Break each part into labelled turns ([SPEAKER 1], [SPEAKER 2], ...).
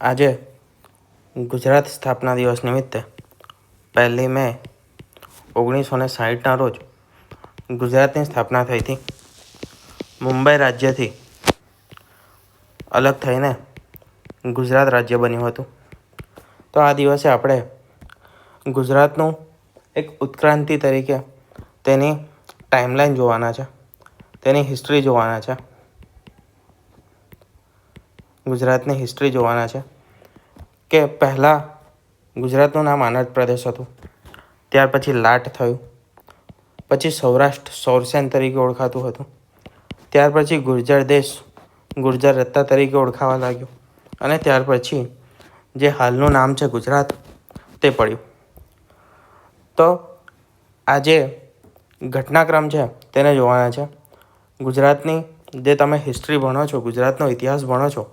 [SPEAKER 1] આજે ગુજરાત સ્થાપના દિવસ નિમિત્તે પહેલી મે ઓગણીસો ને સાહીઠના રોજ ગુજરાતની સ્થાપના થઈ હતી. મુંબઈ રાજ્યથી અલગ થઈને ગુજરાત રાજ્ય બન્યું હતું. તો આ દિવસે આપણે ગુજરાતનું એક ઉત્ક્રાંતિ તરીકે તેની ટાઈમલાઈન જોવાના છે, તેની હિસ્ટ્રી જોવાના છે. ગુજરાતની હિસ્ટ્રી જોવાના છે કે પહેલાં ગુજરાતનું નામ આનંદ પ્રદેશ હતું. ત્યાર પછી લાટ થયું. પછી સૌરાષ્ટ્ર સૌરસેન તરીકે ઓળખાતું હતું. ત્યાર પછી ગુર્જર દેશ ગુર્જર રત્તા તરીકે ઓળખાવા લાગ્યું. અને ત્યાર પછી જે હાલનું નામ છે ગુજરાત તે પડ્યું. તો આજે ઘટનાક્રમ છે તેને જોવાના છે. ગુજરાતની જે તમે હિસ્ટ્રી ભણો છો, ગુજરાતનો ઇતિહાસ ભણો છો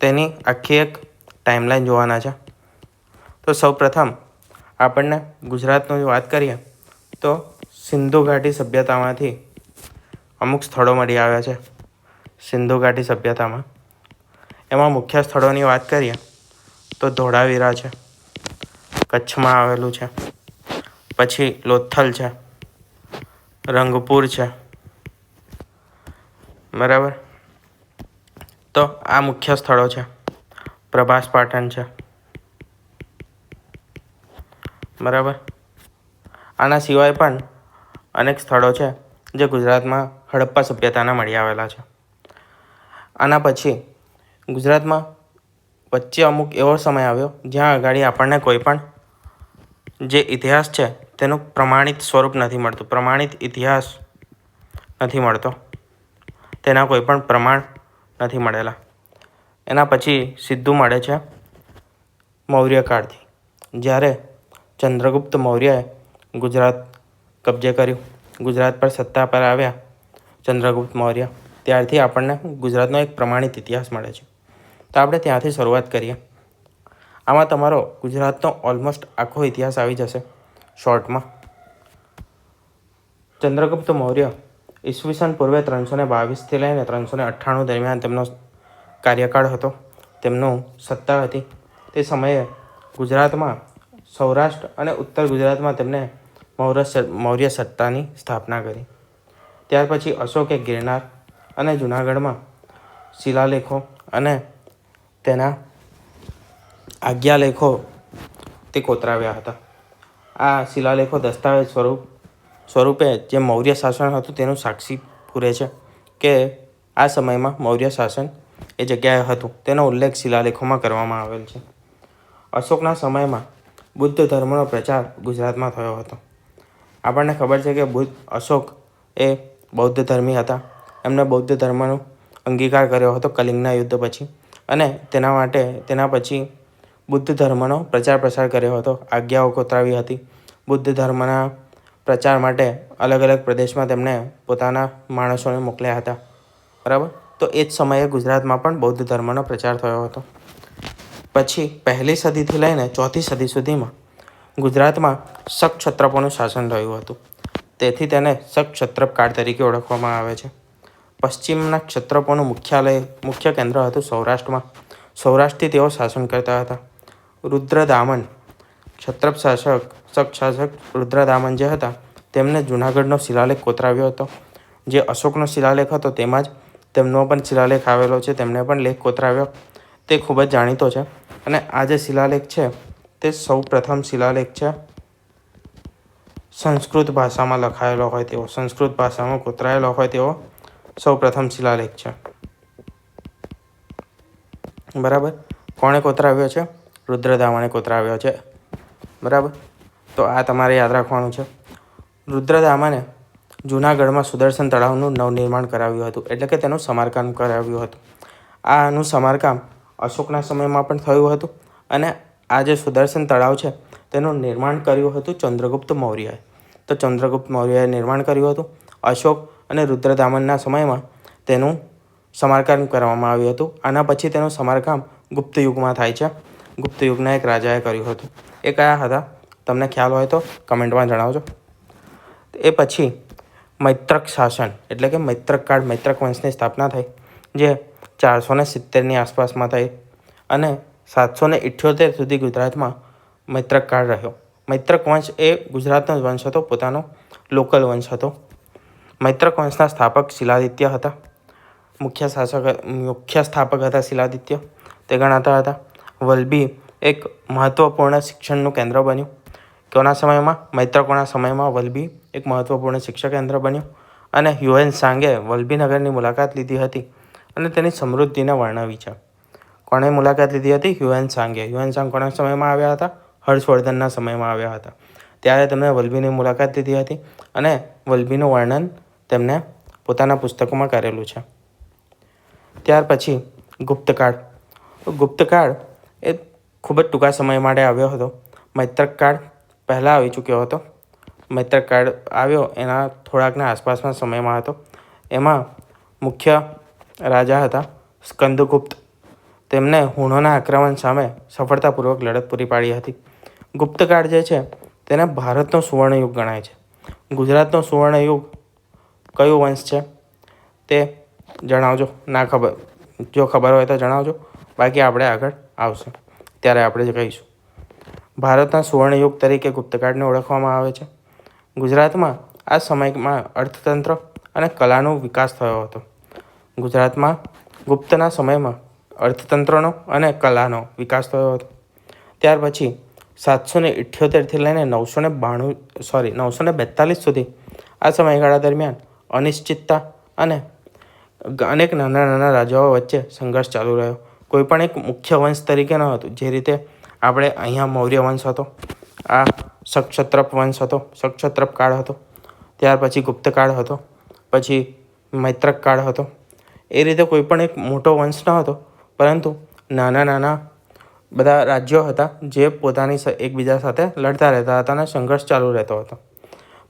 [SPEAKER 1] તેની આખી એક ટાઈમલાઈન જોવાના છે. તો સૌપ્રથમ આપણને ગુજરાતની વાત કરીએ, તો સિંધુ ઘાટી સભ્યતામાંથી અમુક સ્થળો મળી આવ્યા છે. સિંધુ ઘાટી સભ્યતામાં. એમાં મુખ્ય સ્થળોની વાત કરીએ, તો ધોળાવીરા છે. કચ્છમાં આવેલું છે. પછી લોથલ છે. રંગપુર છે. બરાબર? તો આ મુખ્ય સ્થળો છે. પ્રભાસ પાટણ છે. બરાબર? આના સિવાય પણ અનેક સ્થળો છે જે ગુજરાતમાં હડપ્પા સભ્યતાના મળી આવેલા છે. આના પછી ગુજરાતમાં વચ્ચે અમુક એવો સમય આવ્યો જ્યાં આગળ આપણને કોઈ પણ જે ઇતિહાસ છે તેનું પ્રમાણિત સ્વરૂપ નથી મળતું, પ્રમાણિત ઇતિહાસ નથી મળતો. તેના કોઈ પણ પ્રમાણ નથી મળેલા. એના પછી સીધું મળે છે મૌર્ય કાળથી. જ્યારે ચંદ્રગુપ્ત મૌર્યએ ગુજરાત કબજે કર્યું. ગુજરાત પર સત્તા પર આવ્યા ચંદ્રગુપ્ત મૌર્ય. ત્યારથી આપણને ગુજરાતનો એક પ્રમાણિત ઇતિહાસ મળે છે. તો આપણે ત્યાંથી શરૂઆત કરીએ. આમાં તમારો ગુજરાતનો ઓલમોસ્ટ આખો ઇતિહાસ આવી જશે. શોર્ટમાં ચંદ્રગુપ્ત મૌર્ય ઈસવીસન પૂર્વે ત્રણસો ને બાવીસથી લઈને ત્રણસો ને અઠ્ઠાણું દરમિયાન તેમનો કાર્યકાળ હતો. તેમનું સત્તા હતી. તે સમયે ગુજરાતમાં સૌરાષ્ટ્ર અને ઉત્તર ગુજરાતમાં તેમણે મૌર્ય મૌર્ય સત્તાની સ્થાપના કરી. ત્યાર પછી અશોકે ગિરનાર અને જૂનાગઢમાં શિલાલેખો અને તેના આજ્ઞાલેખો તે કોતરાવ્યા હતા. આ શિલાલેખો દસ્તાવેજ સ્વરૂપ સ્વરૂપે જે મૌર્ય શાસન હતું તેનું સાક્ષી પૂરે છે કે આ સમયમાં મૌર્ય શાસન એ જગ્યાએ હતું. તેનો ઉલ્લેખ શિલાલેખોમાં કરવામાં આવેલ છે. અશોકના સમયમાં બુદ્ધ ધર્મનો પ્રચાર ગુજરાતમાં થયો હતો. આપણને ખબર છે કે બુદ્ધ, અશોક એ બૌદ્ધ ધર્મી હતા. એમને બૌદ્ધ ધર્મનો અંગીકાર કર્યો હતો કલિંગના યુદ્ધ પછી અને તેના માટે, તેના પછી બુદ્ધ ધર્મનો પ્રચાર પ્રસાર કર્યો હતો. આજ્ઞાઓ કોતરાવી હતી. બુદ્ધ ધર્મના પ્રચાર માટે અલગ અલગ પ્રદેશમાં તેમણે પોતાના માણસોને મોકલ્યા હતા. બરાબર? તો એ જ સમયે ગુજરાતમાં પણ બૌદ્ધ ધર્મનો પ્રચાર થયો હતો. પછી પહેલી સદીથી લઈને ચોથી સદી સુધીમાં ગુજરાતમાં શક ક્ષત્રપોનું શાસન રહ્યું હતું. તેથી તેને શક ક્ષત્રપ કાળ તરીકે ઓળખવામાં આવે છે. પશ્ચિમના ક્ષત્રપોનું મુખ્યાલય, મુખ્ય કેન્દ્ર હતું સૌરાષ્ટ્રમાં. સૌરાષ્ટ્રથી તેઓ શાસન કરતા હતા. રુદ્રદામન, ક્ષત્રપ શાસક શાસક રુદ્રદામન જે હતા, તેમને જૂનાગઢનો શિલાલેખ કોતરાવ્યો હતો. જે અશોકનો શિલાલેખ હતો તેમાં જ તેમનો પણ શિલાલેખ આવેલો છે તેમને પણ લેખ કોતરાવ્યો. તે ખૂબ જ જાણીતો છે અને આ જે શિલાલેખ છે, તે સૌ પ્રથમ શિલાલેખ છે. સંસ્કૃત ભાષામાં લખાયેલો હોય તેવો, સંસ્કૃત ભાષામાં કોતરાયેલો હોય તેવો સૌ પ્રથમ શિલાલેખ છે. બરાબર? કોણે કોતરાવ્યો છે? રુદ્રદામણે કોતરાવ્યો છે. બરાબર? તો આ તમારે યાદ રાખવાનું છે. રુદ્રધામાને જૂનાગઢમાં સુદર્શન તળાવનું નવનિર્માણ કરાવ્યું હતું, એટલે કે તેનું સમારકામ કરાવ્યું હતું. આનું સમારકામ અશોકના સમયમાં પણ થયું હતું અને આ જે સુદર્શન તળાવ છે, તેનું નિર્માણ કર્યું હતું ચંદ્રગુપ્ત મૌર્યએ. તો ચંદ્રગુપ્ત મૌર્યએ નિર્માણ કર્યું હતું, અશોક અને રુદ્રદામનના સમયમાં તેનું સમારકામ કરવામાં આવ્યું હતું, આના પછી તેનું સમારકામ ગુપ્ત યુગમાં થાય છે. ગુપ્ત યુગના એક રાજાએ કર્યું હતું. એ કયા હતા તમને ખ્યાલ હોય તો કમેન્ટમાં જણાવજો. એ પછી મૈત્રક શાસન, એટલે કે મૈત્રક કાળ, મૈત્રક વંશની સ્થાપના થઈ, જે ચારસો ને સિત્તેરની આસપાસમાં થઈ અને સાતસો ને ઇઠ્યોતેર સુધી ગુજરાતમાં મૈત્રક કાળ રહ્યો. મૈત્રક વંશ એ ગુજરાતનો જ વંશ હતો, પોતાનો લોકલ વંશ હતો. મૈત્રક વંશના સ્થાપક શિલાદિત્ય હતા. મુખ્ય શાસક, મુખ્ય સ્થાપક હતા શિલાદિત્ય. તે ગણાતા હતા. વલભી એક મહત્ત્વપૂર્ણ શિક્ષણનું કેન્દ્ર બન્યું. કોના સમયમાં? મૈત્રકોના સમયમાં વલભી એક મહત્ત્વપૂર્ણ શિક્ષા કેન્દ્ર બન્યું અને હ્યુએન સાંગે વલભીનગરની મુલાકાત લીધી હતી અને તેની સમૃદ્ધિને વર્ણવી છે. કોણે મુલાકાત લીધી હતી? હ્યુએન સાંગે. હ્યુએન સાંગ કોના સમયમાં આવ્યા હતા? હર્ષવર્ધનના સમયમાં આવ્યા હતા. ત્યારે તેમણે વલભીની મુલાકાત લીધી હતી અને વલભીનું વર્ણન તેમણે પોતાના પુસ્તકોમાં કરેલું છે. ત્યાર પછી ગુપ્તકાળ. ગુપ્તકાળ એ ખૂબ જ ટૂંકા સમય માટે આવ્યો હતો. મૈત્રક કાળ પહેલાં આવી ચૂક્યો હતો. મિત્ર કાર્ડ આવ્યો એના થોડાકના આસપાસના સમયમાં હતો. એમાં મુખ્ય રાજા હતા સ્કંદગુપ્ત. તેમને હુણોના આક્રમણ સામે સફળતાપૂર્વક લડત પૂરી પાડી હતી. ગુપ્તકાળ જે છે તેને ભારતનો સુવર્ણયુગ ગણાય છે. ગુજરાતનો સુવર્ણયુગ કયો વંશ છે તે જણાવજો. ના ખબર. જો ખબર હોય તો જણાવજો. બાકી આપણે આગળ આવશે. ત્યારે આપણે જ કહીશું. ભારતના સુવર્ણયુગ તરીકે ગુપ્તકાળને ઓળખવામાં આવે છે. ગુજરાતમાં આ સમયમાં અર્થતંત્ર અને કલાનો વિકાસ થયો હતો. ગુજરાતમાં ગુપ્તના સમયમાં અર્થતંત્રનો અને કલાનો વિકાસ થયો હતો. ત્યાર પછી સાતસો ને ઇઠ્યોતેરથી લઈને નવસો ને બાણું સોરી નવસો ને બેતાલીસ સુધી આ સમયગાળા દરમિયાન અનિશ્ચિતતા અને અનેક નાના નાના રાજાઓ વચ્ચે સંઘર્ષ ચાલુ રહ્યો. કોઈ પણ એક મુખ્ય વંશ તરીકે ન હતું, જે રીતે આપણે અહીંયા મૌર્ય વંશ હતો, આ સક્ષત્રપ વંશ હતો, સક્ષત્રપ કાળ હતો, ત્યાર પછી ગુપ્તકાળ હતો, પછી મૈત્રક કાળ હતો. એ રીતે કોઈ પણ એક મોટો વંશ ન હતો, પરંતુ નાના નાના બધા રાજ્યો હતા જે પોતાની એકબીજા સાથે લડતા રહેતા હતા અને સંઘર્ષ ચાલુ રહેતો હતો.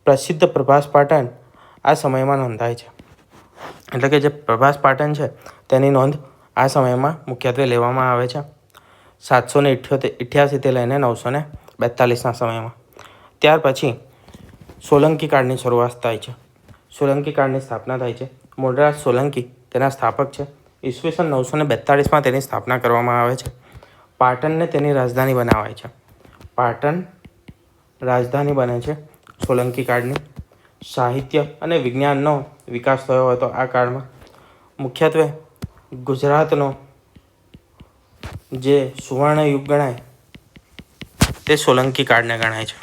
[SPEAKER 1] પ્રસિદ્ધ પ્રભાસ પાટણ આ સમયમાં નોંધાય છે. એટલે કે જે પ્રભાસ પાટણ છે, તેની નોંધ આ સમયમાં મુખ્યત્વે લેવામાં આવે છે. સાતસો ને ઇઠ્યોતેર લઈને નવસો ને બેતાલીસના સમયમાં. ત્યાર પછી સોલંકી કાળની શરૂઆત થાય છે. સોલંકી કાળની સ્થાપના થાય છે. મોઢરાજ સોલંકી તેના સ્થાપક છે. ઈસવીસન નવસો ને બેતાળીસમાં તેની સ્થાપના કરવામાં આવે છે. પાટણને તેની રાજધાની બનાવાય છે. પાટણ રાજધાની બને છે સોલંકી કાળની. સાહિત્ય અને વિજ્ઞાનનો વિકાસ થયો હતો આ કાળમાં મુખ્યત્વે ગુજરાતનો જે સુવર્ણ યુગ ગણાય, તે સોલંકી કાળને ગણાય છે.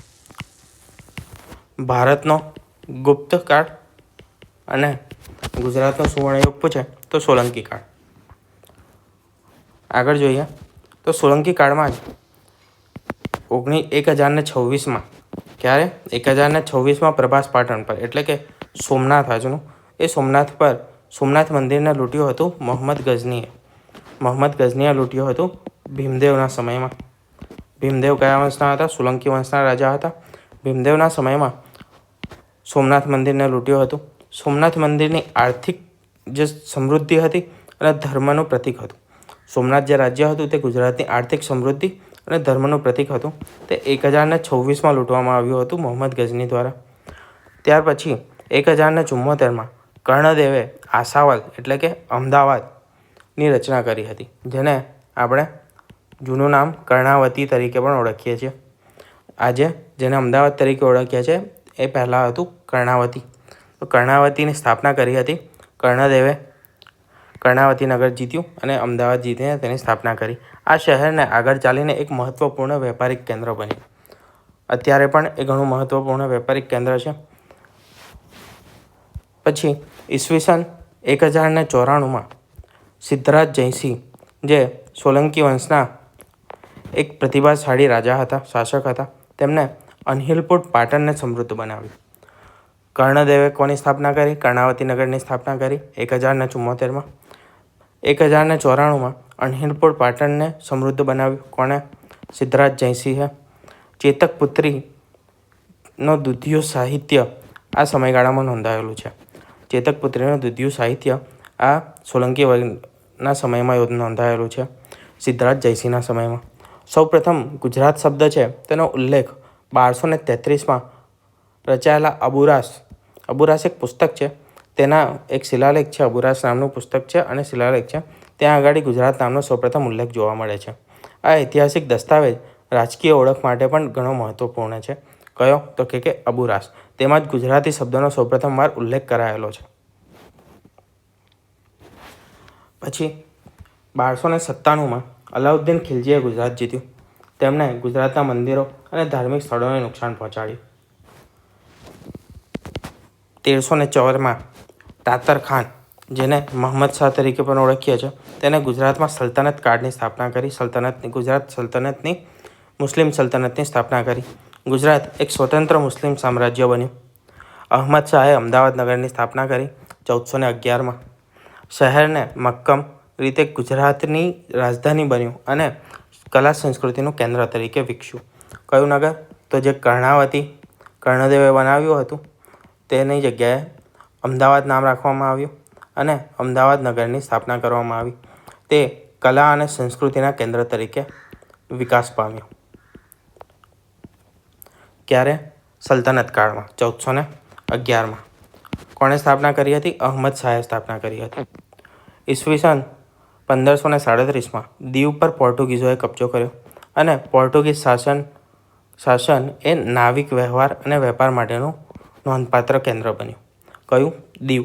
[SPEAKER 1] ભારતનો ગુપ્ત કાળ અને ગુજરાતનો સુવર્ણ યુગ પૂછે તો સોલંકી કાળ. આગળ જોઈએ, તો સોલંકી કાળમાં જ ઓગણી એક હજારને છવ્વીસમાં, ક્યારે? એક હજારને છવ્વીસમાં પ્રભાસ પાટણ પર, એટલે કે સોમનાથ આજનું, એ સોમનાથ પર, સોમનાથ મંદિરને લૂંટ્યું હતું મોહમ્મદ ગઝનીએ. મોહમ્મદ ગઝનીએ લૂંટ્યું હતું ભીમદેવના સમયમાં. ભીમદેવ કયા વંશના હતા? સોલંકી વંશના રાજા હતા. ભીમદેવના સમયમાં સોમનાથ મંદિરને લૂંટ્યું હતું. સોમનાથ મંદિરની આર્થિક જે સમૃદ્ધિ હતી અને ધર્મનું પ્રતીક હતું. સોમનાથ જે રાજ્ય હતું તે ગુજરાતની આર્થિક સમૃદ્ધિ અને ધર્મનું પ્રતીક હતું. તે એક હજારને છવ્વીસમાં લૂંટવામાં આવ્યું હતું મોહમ્મદ ગઝની દ્વારા. ત્યાર પછી એક હજારને ચુમ્મોતેરમાં કર્ણદેવે આસાવલ એટલે કે અમદાવાદની રચના કરી હતી, જેને આપણે જૂનું નામ કર્ણાવતી તરીકે પણ ઓળખીએ છીએ. આજે જેને અમદાવાદ તરીકે ઓળખીએ છીએ, એ પહેલાં હતું કર્ણાવતી. તો કર્ણાવતીની સ્થાપના કરી હતી, કર્ણદેવે કર્ણાવતી નગર જીત્યું અને અમદાવાદ જીતીને તેની સ્થાપના કરી. આ શહેરને આગળ ચાલીને એક મહત્ત્વપૂર્ણ વેપારિક કેન્દ્ર બન્યું. અત્યારે પણ એ ઘણું મહત્ત્વપૂર્ણ વેપારિક કેન્દ્ર છે. પછી ઈસવીસન એક હજારને ચોરાણુંમાં સિદ્ધરાજ જયસિંહ, જે સોલંકી વંશના એક પ્રતિભાશાળી રાજા હતા, શાસક હતા. તેમણે અનહિલપુટ પાટણને સમૃદ્ધ બનાવ્યું. કર્ણદેવે કોની સ્થાપના કરી? કર્ણાવતી નગરની સ્થાપના કરી એક હજારને ચુમ્મોતેરમાં એક હજારને ચોરાણુંમાં અણહિલપુર પાટણને સમૃદ્ધ બનાવ્યું. કોણે? સિદ્ધરાજ જયસિંહે. ચેતક પુત્રીનો દુધિયું સાહિત્ય આ સમયગાળામાં નોંધાયેલું છે. ચેતક પુત્રીનું દુધિયું સાહિત્ય આ સોલંકી વર્ગના સમયમાં નોંધાયેલું છે. સિદ્ધરાજ જયસિંહના સમયમાં. સૌપ્રથમ ગુજરાત શબ્દ છે. તેનો ઉલ્લેખ બારસો ને તેત્રીસમાં રચાયેલા અબુરાસ અબુરાસ એક પુસ્તક છે. તેના એક શિલાલેખ છે. અબુરાસ નામનું પુસ્તક છે અને શિલાલેખ છે. ત્યાં આગળ ગુજરાત નામનો સૌપ્રથમ ઉલ્લેખ જોવા મળે છે. આ ઐતિહાસિક દસ્તાવેજ રાજકીય ઓળખ માટે પણ ઘણો મહત્વપૂર્ણ છે. કયો? તો કે કે અબુરાસ તેમાં જ ગુજરાતી શબ્દનો સૌપ્રથમ વાર ઉલ્લેખ કરાયેલો છે. પછી બારસો ને સત્તાણુંમાં અલાઉદ્દીન ખિલજીએ ગુજરાત જીત્યું. તેમણે ગુજરાતના મંદિરો અને ધાર્મિક સ્થળોને નુકસાન પહોંચાડ્યું. તેરસો ને ચોરમાં તાતર ખાન, જેને મોહમ્મદ શાહ તરીકે પણ ઓળખીએ છીએ, તેને ગુજરાતમાં સલ્તનત કાર્ડની સ્થાપના કરી, સલ્તનતની, ગુજરાત સલ્તનતની, મુસ્લિમ સલ્તનતની સ્થાપના કરી. ગુજરાત એક સ્વતંત્ર મુસ્લિમ સામ્રાજ્ય બન્યું. અહમદ શાહે અમદાવાદ નગરની સ્થાપના કરી ચૌદસો ને અગિયારમાં. શહેરને મક્કમ રીતે ગુજરાતની રાજધાની બન્યું અને કલા સંસ્કૃતિનું કેન્દ્ર તરીકે વિકસ્યું. કયું નગર? તો જે કર્ણાવતી કર્ણદેવે બનાવ્યું હતું, તેની જગ્યાએ અમદાવાદ નામ રાખવામાં આવ્યું અને અમદાવાદ નગરની સ્થાપના કરવામાં આવી. તે કલા અને સંસ્કૃતિના કેન્દ્ર તરીકે વિકાસ પામ્યો. ક્યારે? સલ્તનત કાળમાં ચૌદસો ને અગિયારમાં. કોણે સ્થાપના કરી હતી? અહમદ શાહે સ્થાપના કરી હતી. ઈસવીસન પંદરસો ને સાડત્રીસમાં દીવ પર પોર્ટુગીઝોએ કબજો કર્યો અને પોર્ટુગીઝ શાસન શાસન એ નાવિક વ્યવહાર અને વેપાર માટેનું નોંધપાત્ર કેન્દ્ર બન્યું. કયું? દીવ.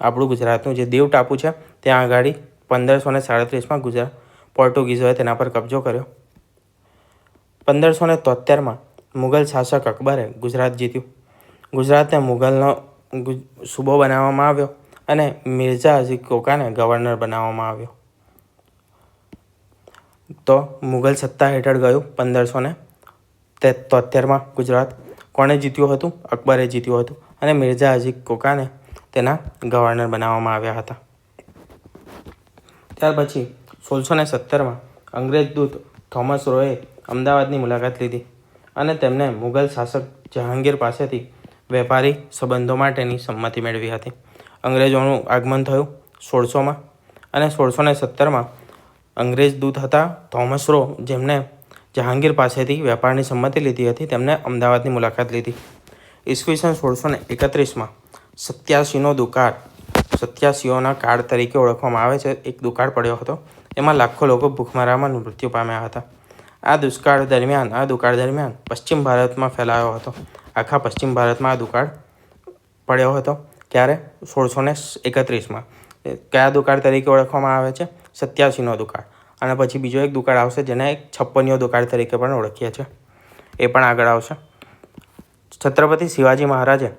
[SPEAKER 1] આપણું ગુજરાતનું જે દીવ ટાપુ છે, ત્યાં આગળ પંદરસો ને સાડત્રીસમાં ગુજરાત પોર્ટુગીઝોએ તેના પર કબજો કર્યો. પંદરસો ને તોતેરમાં મુગલ શાસક અકબરે ગુજરાત જીત્યું. ગુજરાતને મુગલનો સૂબો બનાવવામાં આવ્યો અને મિર્ઝા હજી કોકાને ગવર્નર બનાવવામાં આવ્યો. તો મુગલ સત્તા હેઠળ ગયું પંદરસો ને તોતેરમાં ગુજરાત. કોણે જીત્યું હતું? અકબરે જીત્યું હતું અને મિર્ઝા હજી કોકાને તેના ગવર્નર બનાવવામાં આવ્યા હતા. ત્યાર પછી સોળસો ને સત્તરમાં અંગ્રેજ દૂત થોમસ રોએ અમદાવાદની મુલાકાત લીધી અને તેમને મુગલ શાસક જહાંગીર પાસેથી વેપારી સંબંધો માટેની સંમતિ મેળવી હતી. અંગ્રેજોનું આગમન થયું સોળસોમાં અને સોળસો ને સત્તરમાં અંગ્રેજ દૂત હતા થોમસ રો જેમણે જહાંગીર પાસેથી વેપારની સંમતિ લીધી હતી તેમણે અમદાવાદની મુલાકાત લીધી. ઈસવીસન સોળસો ને એકત્રીસમાં સત્યાસીનો દુકાળ, સત્યાસીઓના કાળ તરીકે ઓળખવામાં આવે છે, એક દુકાળ પડ્યો હતો. એમાં લાખો લોકો ભૂખમરામાં મૃત્યુ પામ્યા હતા. આ દુષ્કાળ દરમિયાન, આ દુકાળ દરમિયાન પશ્ચિમ ભારતમાં ફેલાયો હતો. આખા પશ્ચિમ ભારતમાં આ દુકાળ પડ્યો હતો. ક્યારે? સોળસો ને એકત્રીસમાં. કયા દુકાળ તરીકે ઓળખવામાં આવે છે? સત્યાસીનો દુકાળ. અને પછી બીજો એક દુકાળ આવશે જેને એક છપ્પનીયો દુકાળ તરીકે પણ ઓળખીએ છીએ. એ પણ આગળ આવશે. છત્રપતિ શિવાજી મહારાજે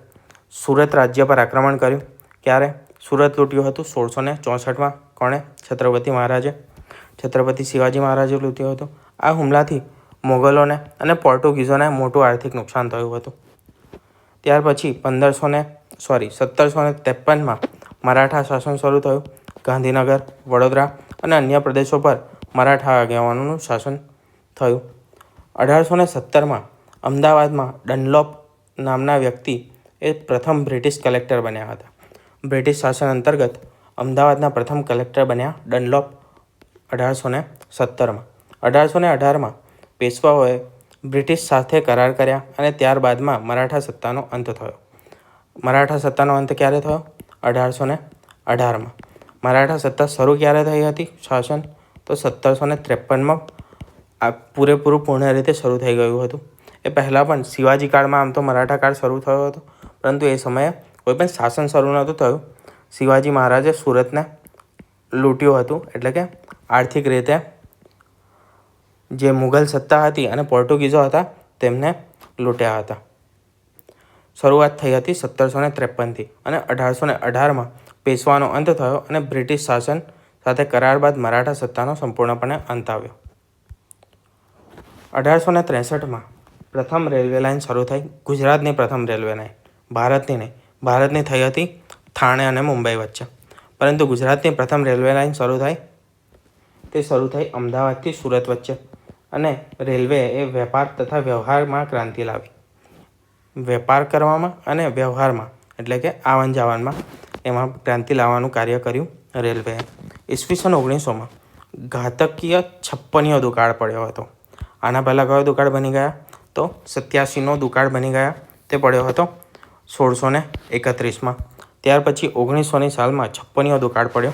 [SPEAKER 1] સુરત રાજ્ય પર આક્રમણ કર્યું. ક્યારે? સુરત લૂંટ્યું હતું સોળસો ને ચોસઠમાં. કોણે? છત્રપતિ મહારાજે. છત્રપતિ શિવાજી મહારાજે લૂંટ્યું હતું. આ હુમલાથી મોગલોને અને પોર્ટુગીઝોને મોટું આર્થિક નુકસાન થયું હતું. ત્યાર પછી પંદરસો ને સોરી સત્તરસો ને ત્રેપનમાં મરાઠા શાસન શરૂ થયું. ગાંધીનગર, વડોદરા અને અન્ય પ્રદેશો પર મરાઠા આગેવાનોનું શાસન થયું. અઢારસો ને સત્તરમાં અમદાવાદમાં ડનલોપ નામના વ્યક્તિ એ પ્રથમ બ્રિટિશ કલેક્ટર બન્યા હતા. બ્રિટિશ શાસન અંતર્ગત અમદાવાદના પ્રથમ કલેક્ટર બન્યા ડનલોપ અઢારસો ને સત્તરમાં. અઢારસો ને અઢારમાં પેશવાઓએ બ્રિટિશ સાથે કરાર કર્યા અને ત્યારબાદમાં મરાઠા સત્તાનો અંત થયો. મરાઠા સત્તાનો અંત ક્યારે થયો? અઢારસો ને અઢારમાં. મરાઠા સત્તા શરૂ ક્યારે થઈ હતી? શાસન તો સત્તરસો ને ત્રેપનમાં આ પૂરેપૂરું પૂર્ણ રીતે શરૂ થઈ ગયું હતું. એ પહેલાં પણ શિવાજી કાળમાં આમ તો મરાઠા કાળ શરૂ થયો હતો, પરંતુ એ સમયે કોઈ પણ શાસન શરૂ નહોતું થયું. શિવાજી મહારાજે સુરતને લૂંટ્યું હતું, એટલે કે આર્થિક રીતે જે મુઘલ સત્તા હતી અને પોર્ટુગીઝો હતા, તેમને લૂંટ્યા હતા. શરૂઆત થઈ હતી સત્તરસો ને ત્રેપનથી અને અઢારસો ને અઢારમાં પેશવાનો અંત થયો અને બ્રિટિશ શાસન સાથે કરાર બાદ મરાઠા સત્તાનો સંપૂર્ણપણે અંત આવ્યો. અઢારસો ને ત્રેસઠમાં પ્રથમ રેલવે લાઇન શરૂ થઈ, ગુજરાતની પ્રથમ રેલવે લાઇન ભારતની નહીં, ભારતની થઈ હતી થાણે અને મુંબઈ વચ્ચે. પરંતુ ગુજરાતની પ્રથમ રેલવે લાઇન શરૂ થઈ, તે શરૂ થઈ અમદાવાદથી સુરત વચ્ચે. અને રેલવે એ વેપાર તથા વ્યવહારમાં ક્રાંતિ લાવી. વેપાર કરવામાં અને વ્યવહારમાં, એટલે કે આવન જાવનમાં, એમાં ક્રાંતિ લાવવાનું કાર્ય કર્યું રેલવેએ. ઈસવીસન ઓગણીસોમાં ઘાતકીય છપ્પનીયો દુકાળ પડ્યો હતો. આના પહેલાં કયો દુકાળ બની ગયા? તો સત્યાસીનો દુકાળ બની ગયા. તે પડ્યો હતો સોળસો ને એકત્રીસમાં. ત્યાર પછી ઓગણીસોની સાલમાં છપ્પનીયો દુકાળ પડ્યો.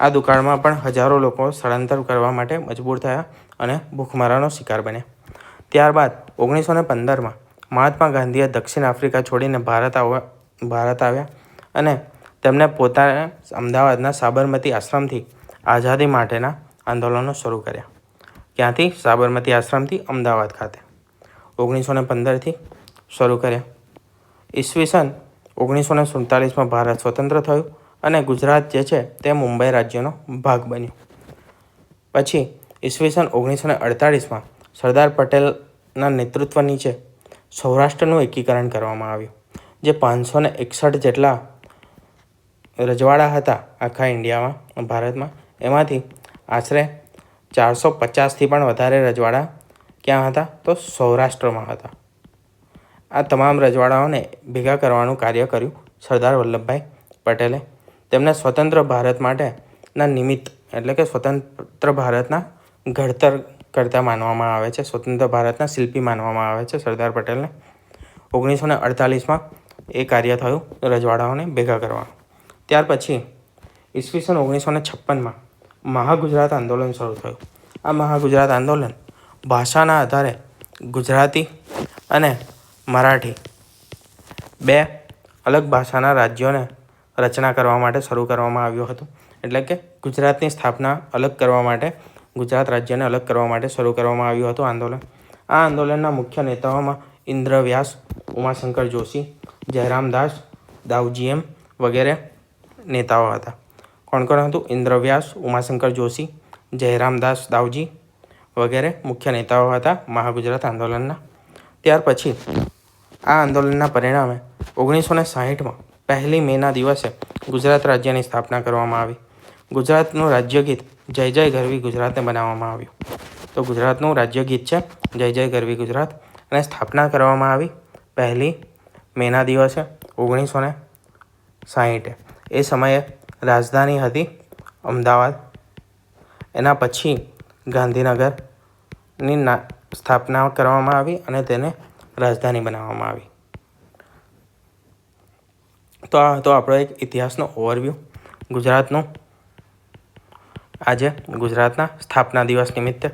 [SPEAKER 1] આ દુકાળમાં પણ હજારો લોકો સ્થળાંતર કરવા માટે મજબૂર થયા. અને ભૂખમરાનો શિકાર બન્યા. ત્યારબાદ ઓગણીસો ને પંદરમાં મહાત્મા ગાંધીએ દક્ષિણ આફ્રિકા છોડીને ભારત આવવા, ભારત આવ્યા અને તેમણે પોતાના અમદાવાદના સાબરમતી આશ્રમથી આઝાદી માટેના આંદોલનો શરૂ કર્યા. ક્યાંથી સાબરમતી આશ્રમથી અમદાવાદ ખાતે ઓગણીસો ને પંદરથી શરૂ કર્યા. ઈસવીસન ઓગણીસો ને સુડતાલીસમાં ભારત સ્વતંત્ર થયું અને ગુજરાત જે છે તે મુંબઈ રાજ્યનો ભાગ બન્યો. પછી ઈસવીસન ઓગણીસો ને અડતાળીસમાં સરદાર પટેલના નેતૃત્વ નીચે સૌરાષ્ટ્રનું એકીકરણ કરવામાં આવ્યું, જે પાંચસો ને એકસઠ જેટલા રજવાડા હતા આખા ઇન્ડિયામાં, ભારતમાં. એમાંથી આશરે ચારસો પચાસથી પણ વધારે રજવાડા ક્યાં હતા? તો સૌરાષ્ટ્રમાં હતા. આ તમામ રજવાડાઓને ભેગા કરવાનું કાર્ય કર્યું સરદાર વલ્લભભાઈ પટેલે. તેમને સ્વતંત્ર ભારત માટેના નિમિત્ત, એટલે કે સ્વતંત્ર ભારતના ઘડતર કરતા માનવામાં આવે છે. સ્વતંત્ર ભારતના શિલ્પી માનવામાં આવે છે સરદાર પટેલને. ઓગણીસો ને અડતાલીસમાં એ કાર્ય થયું રજવાડાઓને ભેગા કરવા ત્યાર પછી ઈસવીસન ઓગણીસો ને છપ્પનમાં મહાગુજરાત આંદોલન શરૂ થયું. આ મહાગુજરાત આંદોલન ભાષાના આધારે ગુજરાતી અને મરાઠી બે અલગ ભાષાના રાજ્યોને રચના કરવા માટે શરૂ કરવામાં આવ્યું હતું. એટલે કે ગુજરાતની સ્થાપના અલગ કરવા માટે ગુજરાત રાજ્યને અલગ કરવા માટે શરૂ કરવામાં આવ્યું હતું આંદોલન. આ આંદોલનના મુખ્ય નેતાઓમાં ઇન્દ્ર વ્યાસ, ઉમાશંકર જોશી, જયરામ દાસ દાઉજીએમ વગેરે નેતાઓ હતા. કોણ કોણ હતું? ઇન્દ્ર વ્યાસ, ઉમાશંકર જોશી જયરામદાસ દાવજી વગેરે મુખ્ય નેતાઓ હતા મહાગુજરાત આંદોલનના. ત્યાર પછી આ આંદોલનના પરિણામે ઓગણીસો ને સાહીઠમાં પહેલી મેના દિવસે ગુજરાત રાજ્યની સ્થાપના કરવામાં આવી. ગુજરાતનું રાજ્યગીત જય જય ગરવી ગુજરાતને બનાવવામાં આવ્યું. તો ગુજરાતનું રાજ્યગીત છે જય જય ગરવી ગુજરાત. અને સ્થાપના કરવામાં આવી પહેલી મેના દિવસે ઓગણીસો ને સાહીઠે. એ સમયે રાજધાની હતી અમદાવાદ. એના પછી ગાંધીનગરની ના સ્થાપના કરવામાં આવી અને તેને રાજધાની બનાવવામાં આવી. તો આ હતો આપણો એક ઇતિહાસનો ઓવરવ્યૂ ગુજરાતનો આજે ગુજરાતના સ્થાપના દિવસ નિમિત્તે